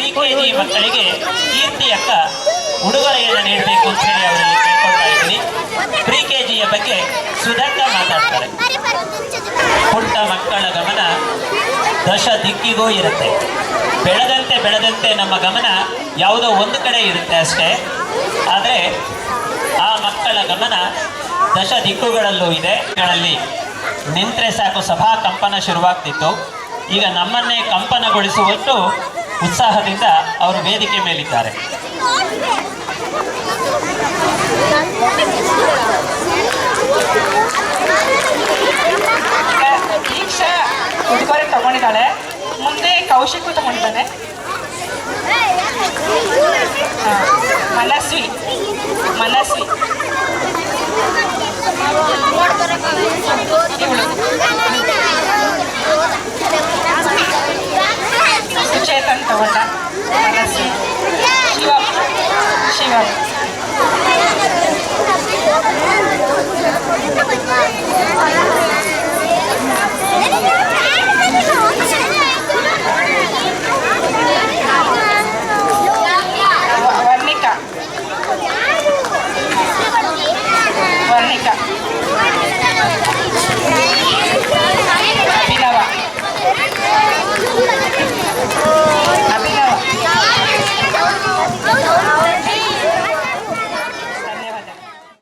Pre K G ಮಕ್ಕಳಿಗೆ ಕೀರ್ತಿ ಉಡುಗೊರೆಯನ್ನು ನೀಡಬೇಕು ಅಂತ ಹೇಳಿ ಅವರಲ್ಲಿ ಕೇಳ್ಕೊಳ್ತಾ ಇದ್ದೀನಿ. ಪ್ರಿ ಕೆ ಜಿಯ ಬಗ್ಗೆ ಸುಧಾಕ ಮಾತಾಡ್ತಾರೆ. ಪುಟ್ಟ ಮಕ್ಕಳ ಗಮನ ದಶ ದಿಕ್ಕಿಗೂ ಇರುತ್ತೆ. ಬೆಳೆದಂತೆ ಬೆಳೆದಂತೆ ನಮ್ಮ ಗಮನ ಯಾವುದೋ ಒಂದು ಕಡೆ ಇರುತ್ತೆ ಅಷ್ಟೇ. ಆದರೆ ಆ ಮಕ್ಕಳ ಗಮನ ದಶ ದಿಕ್ಕುಗಳಲ್ಲೂ ಇದೆ. ಗಳಲ್ಲಿ ನಿಂತ್ರೆ ಸಾಕು ಸಭಾ ಕಂಪನ ಶುರುವಾಗ್ತಿತ್ತು. ಈಗ ನಮ್ಮನ್ನೇ ಕಂಪನಗೊಳಿಸುವಷ್ಟು ಉತ್ಸಾಹದಿಂದ ಅವರು ವೇದಿಕೆ ಮೇಲಿದ್ದಾರೆ. ದೀಕ್ಷಾ ಉಡುಗೊರೆ ತಗೊಂಡಿದ್ದಾಳೆ. ಮುಂದೆ ಕೌಶಿಕು ತಗೊಂಡಿದ್ದಾನೆ. Manasvi Manasvi. Kawata. Terima kasih.